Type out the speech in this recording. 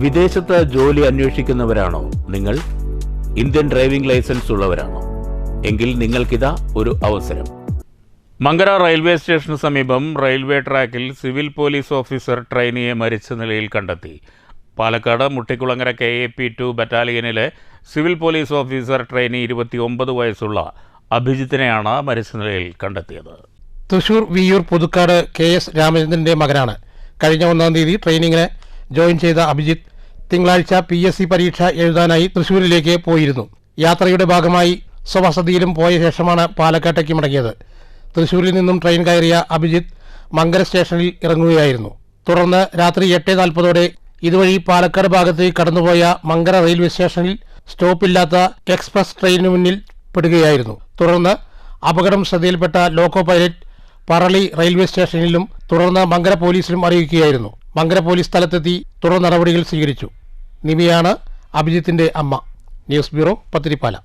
വിദേശത്ത് ജോലി അന്വേഷിക്കുന്നവരാണോ? നിങ്ങൾ ഇന്ത്യൻ ഡ്രൈവിംഗ് ലൈസൻസ് ഉള്ളവരാണോ? എങ്കിൽ നിങ്ങൾക്കിതാ ഒരു അവസരം. മങ്കര റെയിൽവേ സ്റ്റേഷന് സമീപം റെയിൽവേ ട്രാക്കിൽ സിവിൽ പോലീസ് ഓഫീസർ ട്രെയിനിയെ മരിച്ച നിലയിൽ കണ്ടെത്തി. Palakkad Muttikkulangara K A P two ബറ്റാലിയനിലെ civil police officer trainee ഇരുപത്തിയൊമ്പത് വയസ്സുള്ള അഭിജിത്തിനെയാണ് മരിച്ച നിലയിൽ കണ്ടെത്തിയത്. തൃശൂർ വിയൂർ പുതുക്കാട് കെ എസ് രാമചന്ദ്രന്റെ മകനാണ്. കഴിഞ്ഞ ഒന്നാം തീയതി ട്രെയിനിങ്ങിന് ജോയിൻ ചെയ്ത അഭിജിത്ത് തിങ്കളാഴ്ച പി എസ് സി പരീക്ഷ എഴുതാനായി തൃശൂരിലേക്ക് പോയിരുന്നു. യാത്രയുടെ ഭാഗമായി സ്വവസതിയിലും പോയ ശേഷമാണ് പാലക്കാട്ടേക്ക് മടങ്ങിയത്. തൃശൂരിൽ നിന്നും ട്രെയിൻ കയറിയ അഭിജിത്ത് മങ്കര സ്റ്റേഷനിൽ ഇറങ്ങുകയായിരുന്നു. തുടർന്ന് രാത്രി എട്ട് നാൽപ്പതോടെ ഇതുവഴി പാലക്കാട് ഭാഗത്തേക്ക് കടന്നുപോയ മങ്കര റെയിൽവേ സ്റ്റേഷനിൽ സ്റ്റോപ്പില്ലാത്ത എക്സ്പ്രസ് ട്രെയിനിന് മുന്നിൽ പെടുകയായിരുന്നു. തുടർന്ന് അപകടം ശ്രദ്ധയിൽപ്പെട്ട ലോക്കോ പൈലറ്റ് പറളി റെയിൽവേ സ്റ്റേഷനിലും തുടർന്ന് മങ്കര പോലീസിലും അറിയിക്കുകയായിരുന്നു. മങ്കര പോലീസ് സ്ഥലത്തെത്തി തുടർ നടപടികൾ സ്വീകരിച്ചു. നിമിയാണ് അഭിജിത്തിന്റെ അമ്മ. News bureau Pathirippala.